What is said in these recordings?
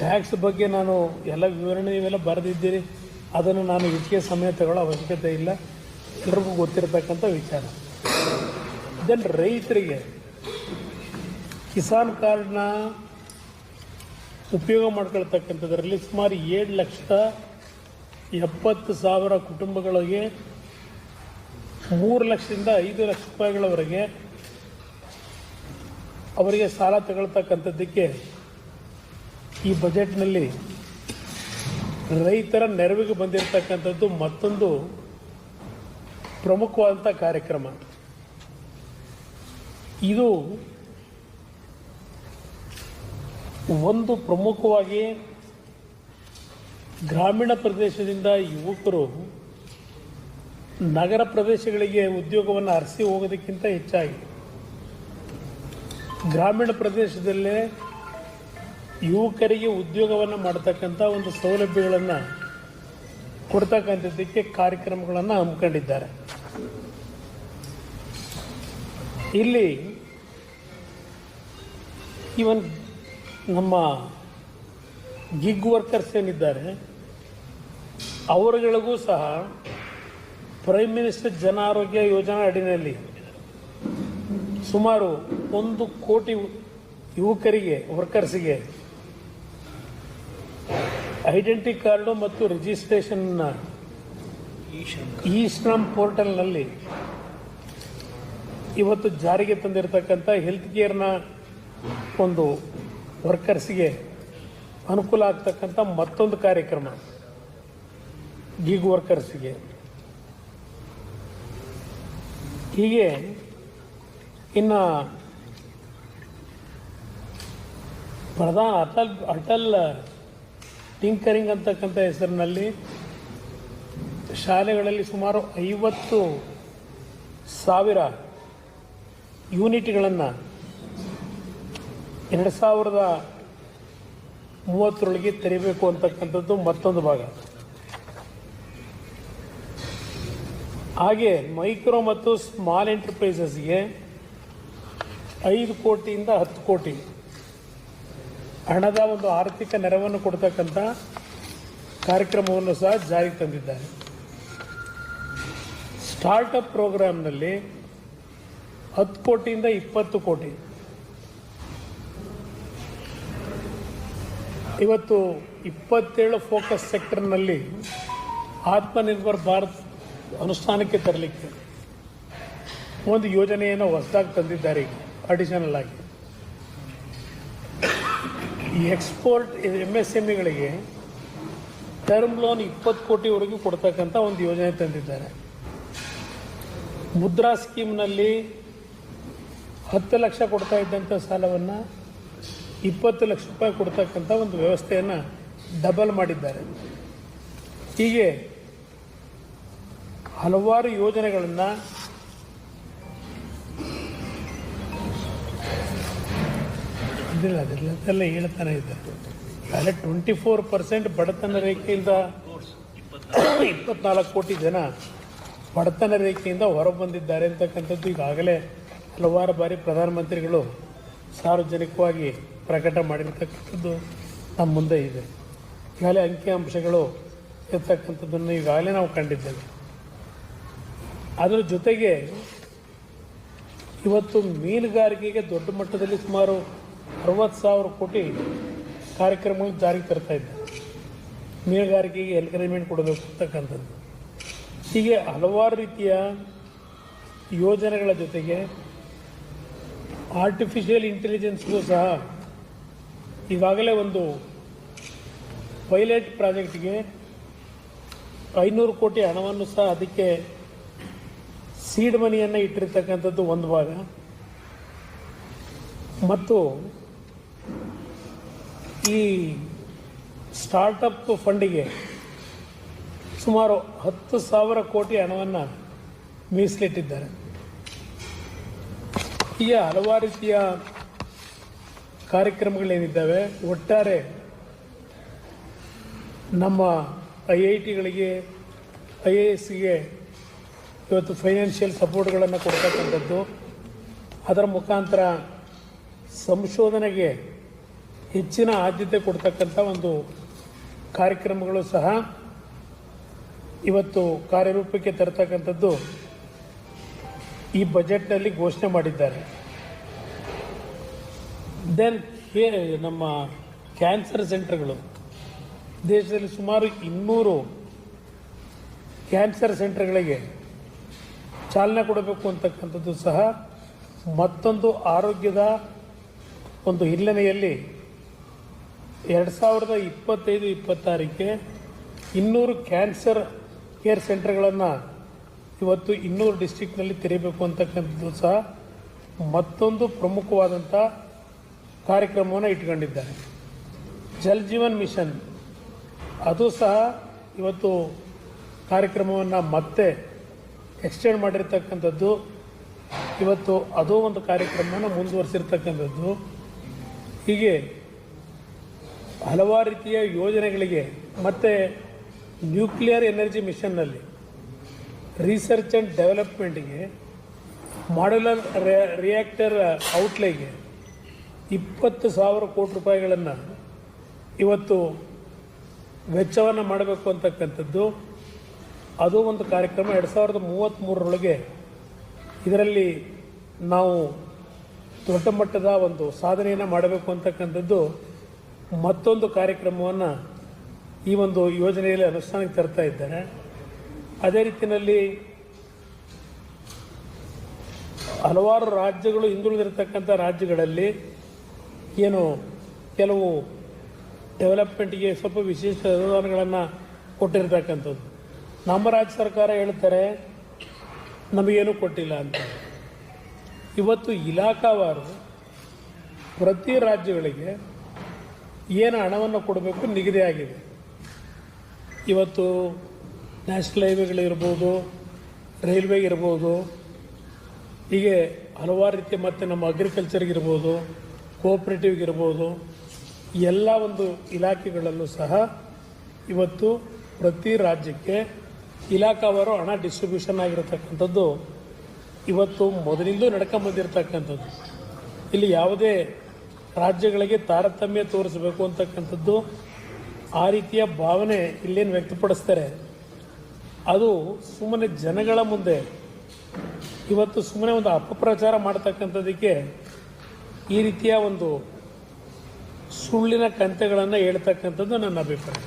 Tax ಬಗ್ಗೆ ನಾನು ಎಲ್ಲ ವಿವರಣೆ ಇವೆಲ್ಲ ಬರೆದಿದ್ದೀರಿ. ಅದನ್ನು ನಾನು ಹೆಚ್ಚಿಗೆ ಸಮಯ ತಗೊಳ್ಳೋ ಅವಶ್ಯಕತೆ ಇಲ್ಲ. ಎಲ್ರಿಗೂ ಗೊತ್ತಿರತಕ್ಕಂಥ ವಿಚಾರ. ದೆನ್ ರೈತರಿಗೆ ಕಿಸಾನ್ ಕಾರ್ಡ್ನ ಉಪಯೋಗ ಮಾಡ್ಕೊಳ್ತಕ್ಕಂಥದ್ರಲ್ಲಿ ಸುಮಾರು ಏಳು ಲಕ್ಷದ ಎಪ್ಪತ್ತು ಸಾವಿರ ಕುಟುಂಬಗಳಿಗೆ ಮೂರು ಲಕ್ಷದಿಂದ ಐದು ಲಕ್ಷ ರೂಪಾಯಿಗಳವರೆಗೆ ಅವರಿಗೆ ಸಾಲ ತಗೊಳ್ತಕ್ಕಂಥದ್ದಕ್ಕೆ ಈ ಬಜೆಟ್ನಲ್ಲಿ ರೈತರ ನೆರವಿಗೆ ಬಂದಿರತಕ್ಕಂಥದ್ದು ಮತ್ತೊಂದು ಪ್ರಮುಖವಾದಂಥ ಕಾರ್ಯಕ್ರಮ. ಇದು ಒಂದು ಪ್ರಮುಖವಾಗಿ ಗ್ರಾಮೀಣ ಪ್ರದೇಶದಿಂದ ಯುವಕರು ನಗರ ಪ್ರದೇಶಗಳಿಗೆ ಉದ್ಯೋಗವನ್ನು ಅರಸಿ ಹೋಗೋದಕ್ಕಿಂತ ಹೆಚ್ಚಾಗಿ ಗ್ರಾಮೀಣ ಪ್ರದೇಶದಲ್ಲೇ ಯುವಕರಿಗೆ ಉದ್ಯೋಗವನ್ನು ಮಾಡ್ತಕ್ಕಂಥ ಒಂದು ಸೌಲಭ್ಯಗಳನ್ನು ಕೊಡ್ತಕ್ಕಂಥದ್ದಕ್ಕೆ ಕಾರ್ಯಕ್ರಮಗಳನ್ನು ಹಮ್ಮಿಕೊಂಡಿದ್ದಾರೆ. ಇಲ್ಲಿ ಈವನ್ ನಮ್ಮ ಗಿಗ್ ವರ್ಕರ್ಸ್ ಏನಿದ್ದಾರೆ, ಅವರುಗಳಿಗೂ ಸಹ ಪ್ರೈಮ್ ಮಿನಿಸ್ಟರ್ ಜನ ಆರೋಗ್ಯ ಯೋಜನಾ ಅಡಿನಲ್ಲಿ ಸುಮಾರು ಒಂದು ಕೋಟಿ ಯುವಕರಿಗೆ ವರ್ಕರ್ಸ್ಗೆ ಐಡೆಂಟಿ ಕಾರ್ಡು ಮತ್ತು ರಿಜಿಸ್ಟ್ರೇಷನ್ನ ಈ ಶ್ರಮ್ ಪೋರ್ಟಲ್ನಲ್ಲಿ ಇವತ್ತು ಜಾರಿಗೆ ತಂದಿರತಕ್ಕಂಥ ಹೆಲ್ತ್ ಕೇರ್ನ ಒಂದು ವರ್ಕರ್ಸ್ಗೆ ಅನುಕೂಲ ಆಗ್ತಕ್ಕಂಥ ಮತ್ತೊಂದು ಕಾರ್ಯಕ್ರಮ ಗೀಗ್ ವರ್ಕರ್ಸ್ಗೆ ಹೀಗೆ ಇನ್ನು ಪ್ರಧಾನ ಅಟಲ್ ಅಟಲ್ ಟಿಂಕರಿಂಗ್ ಅಂತಕ್ಕಂಥ ಹೆಸರಿನಲ್ಲಿ ಶಾಲೆಗಳಲ್ಲಿ ಸುಮಾರು ಐವತ್ತು ಸಾವಿರ ಯೂನಿಟ್ಗಳನ್ನು ಎರಡು ಸಾವಿರದ ಮೂವತ್ತರೊಳಗೆ ತೆರಿಬೇಕು ಅಂತಕ್ಕಂಥದ್ದು ಮತ್ತೊಂದು ಭಾಗ. ಹಾಗೆ ಮೈಕ್ರೋ ಮತ್ತು ಸ್ಮಾಲ್ ಎಂಟರ್ಪ್ರೈಸಸ್ಗೆ ಐದು ಕೋಟಿಯಿಂದ ಹತ್ತು ಕೋಟಿ. ಹಣದ ಒಂದು ಆರ್ಥಿಕ ನೆರವನ್ನು ಕೊಡ್ತಕ್ಕಂಥ ಕಾರ್ಯಕ್ರಮವನ್ನು ಸಹ ಜಾರಿಗೆ ತಂದಿದ್ದಾರೆ. ಸ್ಟಾರ್ಟಪ್ ಪ್ರೋಗ್ರಾಂನಲ್ಲಿ ಹತ್ತು ಕೋಟಿಯಿಂದ ಇಪ್ಪತ್ತು ಕೋಟಿ. ಇವತ್ತು ಇಪ್ಪತ್ತೇಳು ಫೋಕಸ್ ಸೆಕ್ಟರ್ನಲ್ಲಿ ಆತ್ಮನಿರ್ಭರ್ ಭಾರತ್ ಅನುಷ್ಠಾನಕ್ಕೆ ತರಲಿಕ್ಕೆ ಒಂದು ಯೋಜನೆಯನ್ನು ಹೊಸದಾಗಿ ತಂದಿದ್ದಾರೆ ಈಗ. ಅಡಿಷನಲ್ ಆಗಿ. ಈ ಎಕ್ಸ್ಪೋರ್ಟ್ ಎಂ ಎಸ್ ಎಂ ಇಗಳಿಗೆ ಟರ್ಮ್ ಲೋನ್ ಇಪ್ಪತ್ತು ಕೋಟಿವರೆಗೂ ಕೊಡ್ತಕ್ಕಂಥ ಒಂದು ಯೋಜನೆ ತಂದಿದ್ದಾರೆ. ಮುದ್ರಾ ಸ್ಕೀಮ್ನಲ್ಲಿ ಹತ್ತು ಲಕ್ಷ ಕೊಡ್ತಾ ಇದ್ದಂಥ ಸಾಲವನ್ನು ಇಪ್ಪತ್ತು ಲಕ್ಷ ರೂಪಾಯಿ ಕೊಡ್ತಕ್ಕಂಥ ಒಂದು ವ್ಯವಸ್ಥೆಯನ್ನು ಡಬಲ್ ಮಾಡಿದ್ದಾರೆ. ಹೀಗೆ ಹಲವಾರು ಯೋಜನೆಗಳನ್ನು ಅದಿಲ್ಲ ಅದಿಲ್ಲ ಅದೆಲ್ಲ ಹೇಳ್ತಾನೆ ಇದ್ದಾರೆ ಅಲ್ಲೇ ಟ್ವೆಂಟಿ ಫೋರ್ ಪರ್ಸೆಂಟ್ ಬಡತನ ರೇಖೆಯಿಂದ ಇಪ್ಪತ್ನಾಲ್ಕು ಕೋಟಿ ಜನ ಬಡತನ ರೇಖೆಯಿಂದ ಹೊರಬಂದಿದ್ದಾರೆ ಅಂತಕ್ಕಂಥದ್ದು ಈಗಾಗಲೇ ಹಲವಾರು ಬಾರಿ ಪ್ರಧಾನಮಂತ್ರಿಗಳು ಸಾರ್ವಜನಿಕವಾಗಿ ಪ್ರಕಟ ಮಾಡಿರ್ತಕ್ಕಂಥದ್ದು ನಮ್ಮ ಮುಂದೆ ಇದೆ. ಈಗಾಗಲೇ ಅಂಕಿಅಂಶಗಳು ಇರ್ತಕ್ಕಂಥದ್ದನ್ನು ಈಗಾಗಲೇ ನಾವು ಕಂಡಿದ್ದೇವೆ. ಅದರ ಜೊತೆಗೆ ಇವತ್ತು ಮೀನುಗಾರಿಕೆಗೆ ದೊಡ್ಡ ಮಟ್ಟದಲ್ಲಿ ಸುಮಾರು ಅರವತ್ತು ಸಾವಿರ ಕೋಟಿ ಕಾರ್ಯಕ್ರಮ ಜಾರಿಗೆ ತರ್ತಾ ಇದ್ದ ಮೀನುಗಾರಿಕೆಗೆ ಎನ್ಕರೇಜ್ಮೆಂಟ್ ಕೊಡಬೇಕು ಅಂತಕ್ಕಂಥದ್ದು. ಹೀಗೆ ಹಲವಾರು ರೀತಿಯ ಯೋಜನೆಗಳ ಜೊತೆಗೆ ಆರ್ಟಿಫಿಷಿಯಲ್ ಇಂಟೆಲಿಜೆನ್ಸ್ಗೂ ಸಹ ಈಗಾಗಲೇ ಒಂದು ಪೈಲಟ್ ಪ್ರಾಜೆಕ್ಟ್ಗೆ ಐನೂರು ಕೋಟಿ ಹಣವನ್ನು ಸಹ ಅದಕ್ಕೆ ಸೀಡ್ ಮನಿಯನ್ನು ಇಟ್ಟಿರ್ತಕ್ಕಂಥದ್ದು ಒಂದು ಭಾಗ. ಮತ್ತು ಈ ಸ್ಟಾರ್ಟಪ್ ಫಂಡಿಗೆ ಸುಮಾರು ಹತ್ತು ಸಾವಿರ ಕೋಟಿ ಹಣವನ್ನು ಮೀಸಲಿಟ್ಟಿದ್ದಾರೆ. ಈಗ ಹಲವಾರು ರೀತಿಯ ಕಾರ್ಯಕ್ರಮಗಳೇನಿದ್ದಾವೆ. ಒಟ್ಟಾರೆ ನಮ್ಮ ಐ ಐ ಟಿಗಳಿಗೆ, ಐ ಎ ಎಸ್ಗೆ ಇವತ್ತು ಫೈನಾನ್ಷಿಯಲ್ ಸಪೋರ್ಟ್ಗಳನ್ನು ಕೊಡ್ತಕ್ಕಂಥದ್ದು. ಅದರ ಮುಖಾಂತರ ಸಂಶೋಧನೆಗೆ ಹೆಚ್ಚಿನ ಆದ್ಯತೆ ಕೊಡ್ತಕ್ಕಂಥ ಒಂದು ಕಾರ್ಯಕ್ರಮಗಳು ಸಹ ಇವತ್ತು ಕಾರ್ಯರೂಪಕ್ಕೆ ತರತಕ್ಕಂಥದ್ದು ಈ ಬಜೆಟ್ನಲ್ಲಿ ಘೋಷಣೆ ಮಾಡಿದ್ದಾರೆ. ದೆನ್ ನಮ್ಮ ಕ್ಯಾನ್ಸರ್ ಸೆಂಟರ್ಗಳು, ದೇಶದಲ್ಲಿ ಸುಮಾರು ಇನ್ನೂರು ಕ್ಯಾನ್ಸರ್ ಸೆಂಟರ್ಗಳಿಗೆ ಚಾಲನೆ ಕೊಡಬೇಕು ಅಂತಕ್ಕಂಥದ್ದು ಸಹ ಮತ್ತೊಂದು ಆರೋಗ್ಯದ ಒಂದು ಹಿನ್ನೆಲೆಯಲ್ಲಿ ಎರಡು ಸಾವಿರದ ಇಪ್ಪತ್ತೈದು, ಇಪ್ಪತ್ತಾರಕ್ಕೆ ಇನ್ನೂರು ಕ್ಯಾನ್ಸರ್ ಕೇರ್ ಸೆಂಟರ್ಗಳನ್ನು ಇವತ್ತು ಇನ್ನೂರು ಡಿಸ್ಟಿಕ್ನಲ್ಲಿ ತೆರೀಬೇಕು ಅಂತಕ್ಕಂಥದ್ದು ಸಹ ಮತ್ತೊಂದು ಪ್ರಮುಖವಾದಂಥ ಕಾರ್ಯಕ್ರಮವನ್ನು ಇಟ್ಕೊಂಡಿದ್ದಾರೆ. ಜಲ್ ಜೀವನ್ ಮಿಷನ್. ಅದು ಸಹ ಇವತ್ತು ಕಾರ್ಯಕ್ರಮವನ್ನು ಮತ್ತೆ ಎಕ್ಸ್ಟೆಂಡ್ ಮಾಡಿರ್ತಕ್ಕಂಥದ್ದು. ಇವತ್ತು ಅದು ಒಂದು ಕಾರ್ಯಕ್ರಮವನ್ನು ಮುಂದುವರಿಸಿರ್ತಕ್ಕಂಥದ್ದು. ಹೀಗೆ ಹಲವಾರು ರೀತಿಯ ಯೋಜನೆಗಳಿಗೆ ಮತ್ತು ನ್ಯೂಕ್ಲಿಯರ್ ಎನರ್ಜಿ ಮಿಷನ್ನಲ್ಲಿ ರಿಸರ್ಚ್ ಆ್ಯಂಡ್ ಡೆವಲಪ್ಮೆಂಟ್ಗೆ ಮಾಡ್ಯುಲರ್ ರಿಯಾಕ್ಟರ್ ಔಟ್ಲೇಗೆ ಇಪ್ಪತ್ತು ಸಾವಿರ ಕೋಟಿ ರೂಪಾಯಿಗಳನ್ನು ಇವತ್ತು ವೆಚ್ಚವನ್ನು ಮಾಡಬೇಕು ಅಂತಕ್ಕಂಥದ್ದು. ಅದು ಒಂದು ಕಾರ್ಯಕ್ರಮ ಎರಡು ಸಾವಿರದ ಮೂವತ್ತ್ಮೂರರೊಳಗೆ ಇದರಲ್ಲಿ ನಾವು ದೊಡ್ಡ ಮಟ್ಟದ ಒಂದು ಸಾಧನೆಯನ್ನು ಮಾಡಬೇಕು ಅಂತಕ್ಕಂಥದ್ದು ಮತ್ತೊಂದು ಕಾರ್ಯಕ್ರಮವನ್ನು ಈ ಒಂದು ಯೋಜನೆಯಲ್ಲಿ ಅನುಷ್ಠಾನಕ್ಕೆ ತರ್ತಾ ಇದ್ದಾರೆ. ಅದೇ ರೀತಿಯಲ್ಲಿ ಹಲವಾರು ರಾಜ್ಯಗಳು ಹಿಂದುಳಿದಿರತಕ್ಕಂಥ ರಾಜ್ಯಗಳಲ್ಲಿ ಏನು ಕೆಲವು ಡೆವಲಪ್ಮೆಂಟ್ಗೆ ಸ್ವಲ್ಪ ವಿಶೇಷ ಅನುದಾನಗಳನ್ನು ಕೊಟ್ಟಿರ್ತಕ್ಕಂಥದ್ದು. ನಮ್ಮ ರಾಜ್ಯ ಸರ್ಕಾರ ಹೇಳ್ತಾರೆ, ನಮಗೇನು ಕೊಟ್ಟಿಲ್ಲ ಅಂತ. ಇವತ್ತು ಇಲಾಖಾವಾರು ಪ್ರತಿ ರಾಜ್ಯಗಳಿಗೆ ಏನು ಹಣವನ್ನು ಕೊಡಬೇಕು ನಿಗದಿಯಾಗಿದೆ ಇವತ್ತು ನ್ಯಾಷನಲ್ ಹೈವೇಗಳಿರ್ಬೋದು ರೈಲ್ವೆ ಇರ್ಬೋದು, ಹೀಗೆ ಹಲವಾರು ರೀತಿಯ ಮತ್ತು ನಮ್ಮ ಅಗ್ರಿಕಲ್ಚರ್ಗಿರ್ಬೋದು ಕೋಆಪ್ರೇಟಿವ್ಗಿರ್ಬೋದು ಎಲ್ಲ ಒಂದು ಇಲಾಖೆಗಳಲ್ಲೂ ಸಹ ಇವತ್ತು ಪ್ರತಿ ರಾಜ್ಯಕ್ಕೆ ಇಲಾಖಾವಾರು ಹಣ ಡಿಸ್ಟ್ರಿಬ್ಯೂಷನ್ ಆಗಿರತಕ್ಕಂಥದ್ದು, ಇವತ್ತು ಮೊದಲಿಂದೂ ನಡ್ಕೊಂಬಂದಿರತಕ್ಕಂಥದ್ದು. ಇಲ್ಲಿ ಯಾವುದೇ ರಾಜ್ಯಗಳಿಗೆ ತಾರತಮ್ಯ ತೋರಿಸಬೇಕು ಅಂತಕ್ಕಂಥದ್ದು ಆ ರೀತಿಯ ಭಾವನೆ ಇಲ್ಲೇನು ವ್ಯಕ್ತಪಡಿಸ್ತಾರೆ. ಅದು ಸುಮ್ಮನೆ ಜನಗಳ ಮುಂದೆ, ಇವತ್ತು ಸುಮ್ಮನೆ ಒಂದು ಅಪಪ್ರಚಾರ ಮಾಡ್ತಕ್ಕಂಥದ್ದಕ್ಕೆ ಈ ರೀತಿಯ ಒಂದು ಸುಳ್ಳಿನ ಕಂತೆಗಳನ್ನು ಹೇಳ್ತಕ್ಕಂಥದ್ದು ನನ್ನ ಅಭಿಪ್ರಾಯ.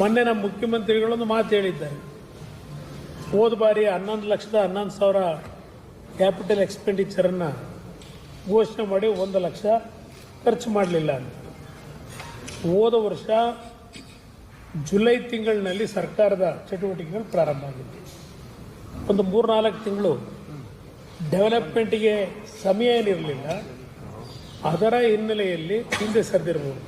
ಮೊನ್ನೆ ನಮ್ಮ ಮುಖ್ಯಮಂತ್ರಿಗಳೊಂದು ಮಾತು ಹೇಳಿದ್ದಾರೆ. ಹೋದ ಬಾರಿ ಹನ್ನೊಂದು ಲಕ್ಷದ ಹನ್ನೊಂದು ಸಾವಿರ ಕ್ಯಾಪಿಟಲ್ ಎಕ್ಸ್ಪೆಂಡಿಚರನ್ನು ಘೋಷಣೆ ಮಾಡಿ ಒಂದು ಲಕ್ಷ ಖರ್ಚು ಮಾಡಲಿಲ್ಲ ಅಂತ. ಹೋದ ವರ್ಷ ಜುಲೈ ತಿಂಗಳಿನಲ್ಲಿ ಸರ್ಕಾರದ ಚಟುವಟಿಕೆಗಳು ಪ್ರಾರಂಭ ಆಗಿತ್ತು ಒಂದು ಮೂರ್ನಾಲ್ಕು ತಿಂಗಳು ಡೆವಲಪ್ಮೆಂಟಿಗೆ ಸಮಯ ಏನಿರಲಿಲ್ಲ, ಅದರ ಹಿನ್ನೆಲೆಯಲ್ಲಿ ಹಿಂದೆ ಸರಿದಿರ್ಬೋದು.